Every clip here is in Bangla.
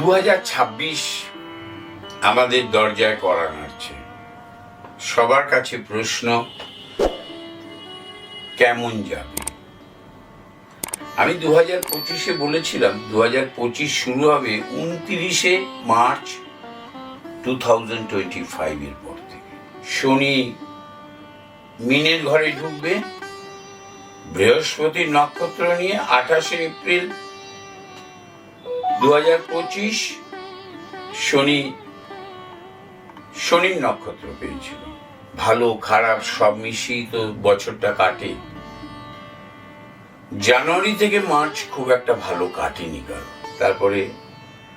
দু আমাদের দরজায় করা নাড়ছে। সবার কাছে প্রশ্ন, কেমন যাবে? আমি দু হাজার পঁচিশে বলেছিলাম দু হাজার পঁচিশ শুরু হবে উনতিরিশে মার্চ টু থাউজেন্ড টোয়েন্টি ফাইভের পর থেকে। শনি মিনের ঘরে ঢুকবে, বৃহস্পতির নক্ষত্র নিয়ে আঠাশে এপ্রিল দু হাজার পঁচিশ শনি, শনির নক্ষত্র পেয়েছিল। ভালো, খারাপ, সব মিশিয়ে তো বছরটা কাটে। জানুয়ারি থেকে মার্চ খুব একটা ভালো কাটেনি কারও। তারপরে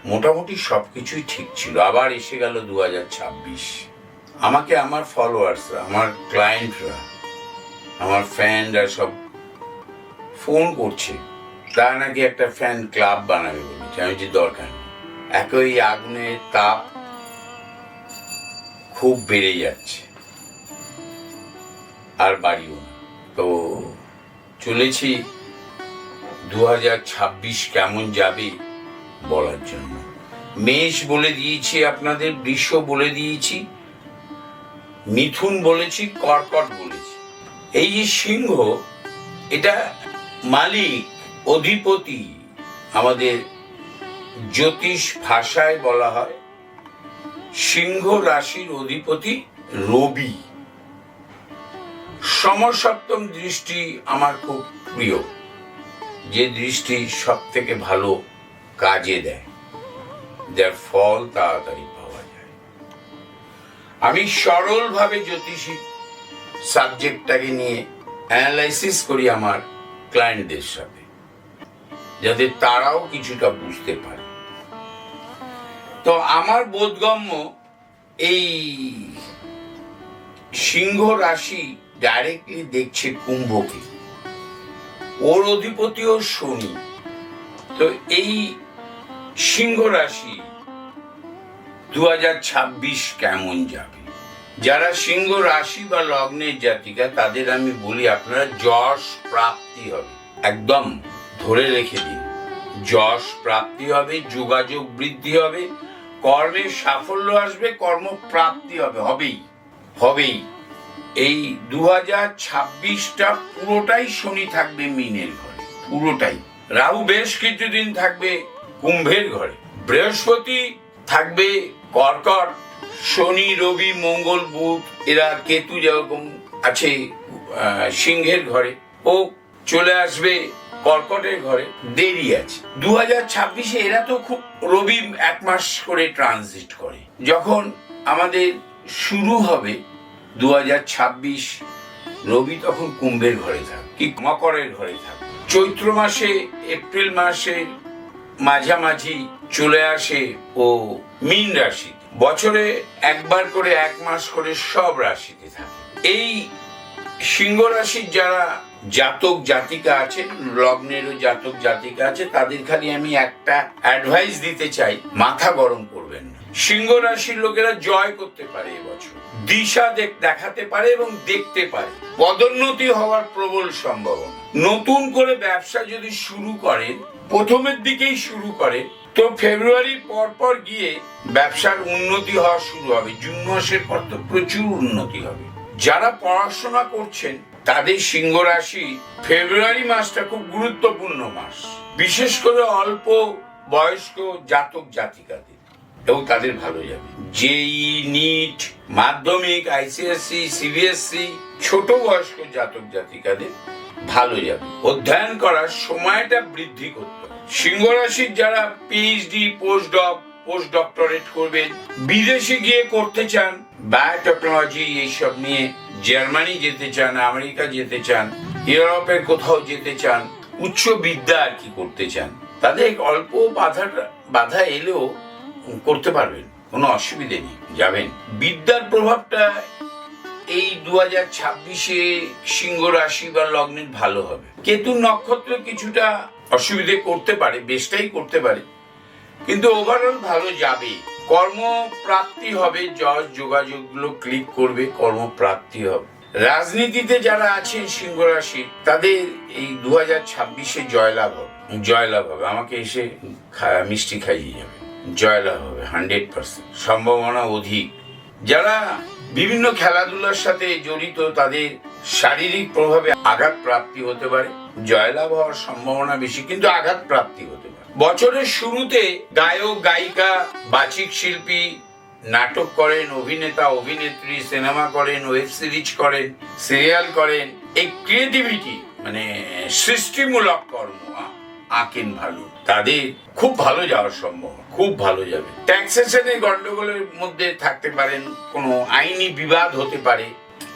মোটামুটি সবকিছুই ঠিক ছিল। আবার এসে গেল দু হাজার ছাব্বিশ। আমাকে আমার ফলোয়ার্সরা আমার ক্লায়েন্টরা আমার ফ্যানরা সব ফোন করছে। তারা নাকি একটা ফ্যান ক্লাব বানাবে বলেছে আমি যে দরকার একই আগুনের তাপ খুব বেড়ে যাচ্ছে। আর বাড়িও তো চলেছি দু হাজার ছাব্বিশ কেমন যাবে বলার জন্য। মেষ বলে দিয়েছি আপনাদের, বৃষ বলে দিয়েছি, মিথুন বলেছি, কর্কট বলেছি। এই যে সিংহ, এটা মালিক অধিপতি আমাদের জ্যোতিষ ভাষায় বলা হয়। সিংহ রাশির অধিপতি রবি। সমসপ্তম দৃষ্টি আমার খুব প্রিয়, যে দৃষ্টি সব থেকে ভালো কাজে দেয়। যার ফল তাড়াতাড়ি পাওয়া যায়। আমি সরলভাবে জ্যোতিষী সাবজেক্টটাকে নিয়ে অ্যানালাইসিস করি আমার ক্লায়েন্টদের সাথে। যাতে তারাও কিছুটা বুঝতে পারে। তো আমার বোধগম্য এই সিংহ রাশি ডাইরেক্টলি দেখছে কুম্ভকে। ওর অধিপতিও শনি। তো এই সিংহ রাশি দু হাজার ছাব্বিশ কেমন যাবে? যারা সিংহ রাশি বা লগ্নের জাতিকা, তাদের আমি বলি আপনারা যশ প্রাপ্তি হবে। একদম। ধরে রেখে দিন। যশ প্রাপ্তি হবে, যোগাযোগ বৃদ্ধি হবে, কর্মের সাফল্য আসবে কর্ম প্রাপ্তি হবে, হবেই হবেই। এই দু হাজার ছাব্বিশটা পুরোটাই শনি থাকবে মিনের ঘরে, পুরোটাই। রাহু বেশ কিছুদিন থাকবে কুম্ভের ঘরে, বৃহস্পতি থাকবে কর্কট, শনি, রবি, মঙ্গল, বুধ, এরা কেতু যেরকম আছে সিংহের ঘরে। ও চলে আসবে কর্কটের ঘরে দেরি আছে। দু হাজার ছাব্বিশে এরা তো খুব রবি এক মাস করে ট্রানজিট করে। যখন আমাদের শুরু হবে দু হাজার ছাব্বিশ, রবি তখন কুম্ভের ঘরে থাক কি মকরের ঘরে থাক। চৈত্র মাসে, এপ্রিল মাসে মাঝামাঝি চলে আসে ও মীন রাশি। বছরে একবার করে এক মাস করে সব রাশিতে থাকে। এই সিংহ রাশির যারা জাতক জাতিকা আছেন লগ্নেরও জাতক জাতিকা আছে, তাদের খালি আমি একটা অ্যাডভাইস দিতে চাই, মাথা গরম করবেন সিংহ রাশির লোকেরা জয় করতে পারে এবছর। দিশা দেখ- দেখাতে পারে এবং দেখতে পারে। পদোন্নতি হওয়ার প্রবল সম্ভাবনা। নতুন করে ব্যবসা যদি শুরু করেন, প্রথমের দিকেই শুরু করে তো ফেব্রুয়ারির পর পর গিয়ে ব্যবসার উন্নতি হওয়া শুরু হবে। জুন মাসের পর তো প্রচুর উন্নতি হবে। যারা পড়াশোনা করছেন তাদের সিংহ রাশি ফেব্রুয়ারি মাসটা খুব গুরুত্বপূর্ণ মাস। বিশেষ করে অল্প বয়স্ক জাতক জাতিকাদের। এবং তাদের ভালো যাবে। জেই নিট মাধ্যমিক আইসিএসসি সিবিএসসি ছোট বয়স্ক জাতক জাতিকাদের ভালো যাবে। অধ্যয়ন করার সময়টা বৃদ্ধি করতে সিংহ রাশির যারা PhD post doc post doctorate করবেন, বিদেশে গিয়ে করতে চান বায়োটেকনোলজি এইসব নিয়ে জার্মানি যেতে চান আমেরিকা যেতে চান ইউরোপের কোথাও যেতে চান উচ্চ বিদ্যা আর কি করতে চান, তাদের অল্প বাধা বাধা এলেও করতে পারবেন, কোনো অসুবিধে নেই, যাবেন। বিদ্যার প্রভাবটা এই দু হাজার ছাব্বিশে সিংহ রাশি বা লগ্নের ভালো হবে। কেতু নক্ষত্র কিছুটা অসুবিধে করতে পারে, বেশটাই করতে পারে, কিন্তু ওভারঅল ভালো যাবে কর্মপ্রাপ্তি হবে, যশ যোগাযোগগুলো ক্লিক করবে, কর্মপ্রাপ্তি হবে। রাজনীতিতে যারা আছেন সিংহ রাশি, তাদের এই দু হাজার ছাব্বিশে জয়লাভ হবে। জয়লাভ হবে। আমাকে এসে মিষ্টি খাইয়ে যাবে। জয়লাভ হবে, হান্ড্রেড পার্সেন্ট। সম্ভাবনা অধিক। যারা বিভিন্ন খেলাধুলার সাথে জড়িত, তাদের শারীরিক প্রভাবে আঘাত প্রাপ্তি হতে পারে। জয়লাভ হওয়ার সম্ভাবনা বেশি, কিন্তু আঘাত প্রাপ্তি হতে পারে। বছরের শুরুতে গায়ক, গায়িকা, বাচিক শিল্পী নাটক করেন, অভিনেতা, অভিনেত্রী, সিনেমা করেন, ওয়েব সিরিজ করেন, সিরিয়াল করেন। এই ক্রিয়েটিভিটি মানে সৃষ্টিমূলক কর্ম আঁকেন ভালো তাদের খুব ভালো যাওয়ার সম্ভব, খুব ভালো যাবে। ট্যাক্সেশনের গন্ডগোলের মধ্যে থাকতে পারেন, কোনো আইনি বিবাদ হতে পারে।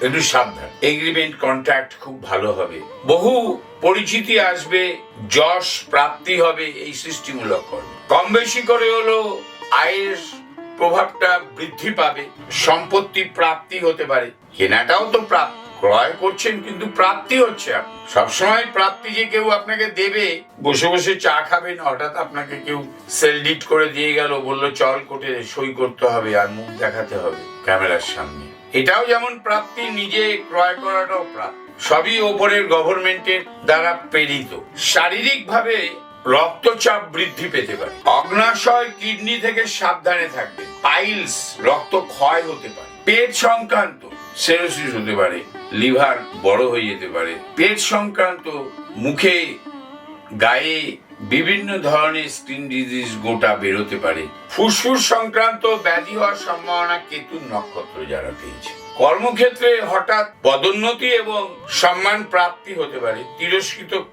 একটু সাবধান। এগ্রিমেন্ট কন্ট্রাক্ট খুব ভালো হবে। বহু পরিচিতি আসবে, যশ প্রাপ্তি হবে এই সৃষ্টিমূলক কর্ম। কম বেশি করে হলো আয়ের প্রভাবটা বৃদ্ধি পাবে, সম্পত্তি প্রাপ্তি হতে পারে। কেনাটাও তো প্রাপ্তি ক্রয় করছেন কিন্তু প্রাপ্তি হচ্ছে। সবসময় প্রাপ্তি যে কেউ আপনাকে দেবে, বসে বসে চা খাবেন হঠাৎ আপনাকে কেউ সেল ডিট করে দিয়ে গেল, বলল, চল কোটে সই করতে হবে আর মুখ দেখাতে হবে ক্যামেরার সামনে। এটাও যেমন প্রাপ্তি, নিজে ক্রয় করাটাও প্রাপ্তি। সবই ওপরের গভর্নমেন্টের দ্বারা প্রেরিত। শারীরিকভাবে রক্তচাপ বৃদ্ধি পেতে পারে। অগ্নাশয় কিডনি থেকে সাবধানে থাকবে। পাইলস, রক্ত ক্ষয় হতে পারে। পেট সংক্রান্ত, সেরোসিস হতে পারে, লিভার বড় হয়ে যেতে পারে। পেট সংক্রান্ত, মুখে, গায়ে বিভিন্ন ধরনের স্কিন ডিজিজ গোটা বেরোতে পারে। ফুসফুস সংক্রান্ত ব্যাধি হওয়ার সম্ভাবনা কেতুর নক্ষত্র যারা পেয়েছে। কর্মক্ষেত্রে হঠাৎ পদোন্নতি এবং সম্মান প্রাপ্তি হতে পারে। তিরস্কৃত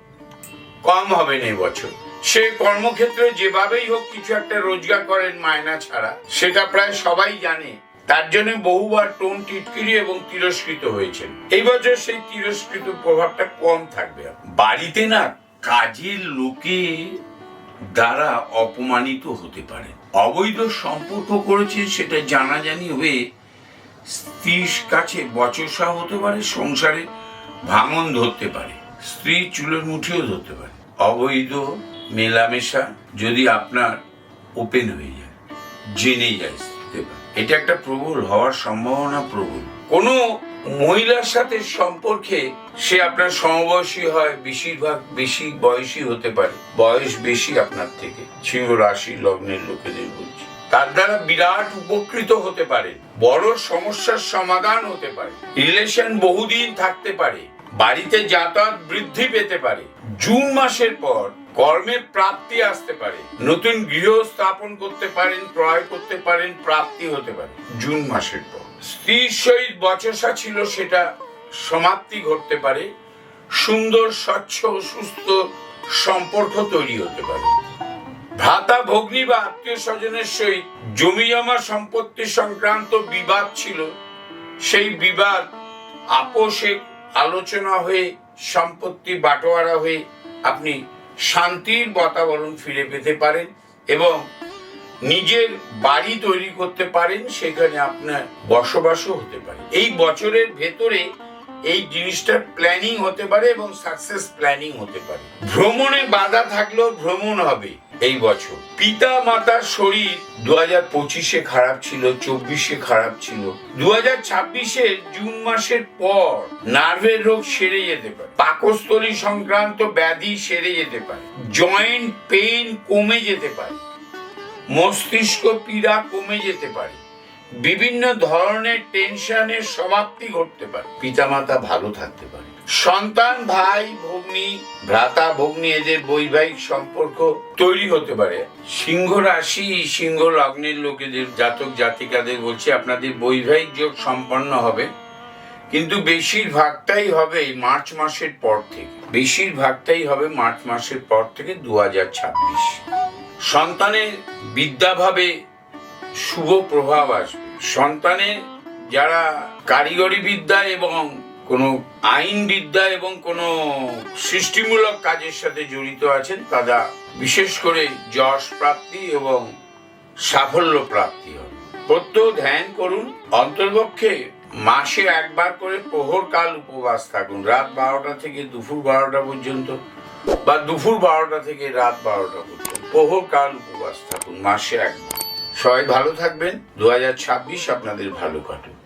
কম হবে না বছর সে কর্মক্ষেত্রে যেভাবেই হোক কিছু একটা রোজগার করেন মায়না ছাড়া। সেটা প্রায় সবাই জানে। তার জন্য বহুবার টোন টিটকিরি এবং তিরস্কৃত হয়েছেন। এই বছর সেই তিরস্কৃত প্রভাবটা কম থাকবে। বাড়িতে না কাজের লোকে দ্বারা অপমানিত হতে পারে। অবৈধ সম্পর্ক করেছে সেটা জানাজানি হয়ে স্ত্রীর কাছে বচসা হতে পারে, সংসারে ভাঙন ধরতে পারে, স্ত্রী চুলের মুঠিও ধরতে পারে। অবৈধ মেলামেশা যদি আপনার ওপেন হয়ে যায় জেনে যায় এটা একটা প্রবল হওয়ার সম্ভাবনা প্রবল। কোনো মহিলার সাথে সম্পর্কে সে আপনার সমবয়সী হয়, বেশিরভাগ বেশি বয়সী হতে পারে। বয়স বেশি আপনার থেকে। সিংহ রাশি লগ্নের লোকেদের বলছি। তার দ্বারা বিরাট উপকৃত হতে পারে। বড় সমস্যার সমাধান হতে পারে। রিলেশন বহুদিন থাকতে পারে। বাড়িতে যাতায়াত বৃদ্ধি পেতে পারে। জুন মাসের পর কর্মে প্রাপ্তি আসতে পারে। নতুন গৃহ স্থাপন করতে পারেন, ক্রয় করতে পারেন, প্রাপ্তি হতে পারে। জুন মাসের পর। স্ত্রীর সহিত বচসা ছিল সেটা সমাপ্তি ঘটতে পারে। সুন্দর, স্বচ্ছ ও সুস্থ সম্পর্ক তৈরি হতে পারে। ভ্রাতা, ভগ্নী বা আত্মীয় স্বজনের সহিত জমি জমা সম্পত্তি সংক্রান্ত বিবাদ ছিল। সেই বিবাদ আপোষে আলোচনা হয়ে, সম্পত্তি বাটোয়ারা হয়ে আপনি শান্তির বাতাবরণ ফিরে পেতে পারেন এবং নিজের বাড়ি তৈরি করতে পারেন, সেখানে আপনার বসবাসও হতে পারে। এই বছরের ভেতরে এই জিনিসটার প্ল্যানিং হতে পারে এবং সাকসেস প্ল্যানিং হতে পারে। ভ্রমণে বাধা থাকলেও ভ্রমণ হবে এই বছর। পিতা মাতার শরীর দু হাজার পঁচিশে খারাপ ছিল, চব্বিশে খারাপ ছিল। দু হাজার ছাব্বিশে জুন মাসের পর নার্ভের রোগ সেরে যেতে পারে। পাকস্থলী সংক্রান্ত ব্যাধি সেরে যেতে পারে। জয়েন্ট পেইন কমে যেতে পারে। মস্তিষ্ক পীড়া কমে যেতে পারে। বিভিন্ন ধরনের টেনশনের সমাপ্তি ঘটতে পারে। পিতামাতা ভালো থাকতে পারে। সন্তান, ভাই, ভগ্নী, ভ্রাতা, ভগ্নী, এদের বৈবাহিক সম্পর্ক তৈরি হতে পারে। সিংহ রাশি সিংহ লগ্নের লোকেদের, জাতক, জাতিকাদের বলছি, আপনাদের বৈবাহিক যোগ সম্পন্ন হবে। কিন্তু বেশিরভাগটাই হবে এই মার্চ মাসের পর থেকে। বেশিরভাগটাই হবে মার্চ মাসের পর থেকে দু হাজার ছাব্বিশ। সন্তানের বিদ্যাভাবে শুভ প্রভাব আসবে। সন্তানের যারা কারিগরি বিদ্যা এবং কোনো আইন বিদ্যা এবং কোনো সৃষ্টিমূলক কাজের সাথে জড়িত আছেন, তারা বিশেষ করে যশ প্রাপ্তি এবং সাফল্য প্রাপ্তি হবে প্রত্যহ ধ্যান করুন, অন্তর্পক্ষে মাসে একবার করে প্রহরকাল উপবাস থাকুন, রাত বারোটা থেকে দুপুর বারোটা পর্যন্ত বা দুপুর বারোটা থেকে রাত বারোটা পর্যন্ত। প্রহরকাল উপবাস থাকুন মাসে একবার। সবাই ভালো থাকবেন। দু হাজার ছাব্বিশ আপনাদের ভালো কাটুক।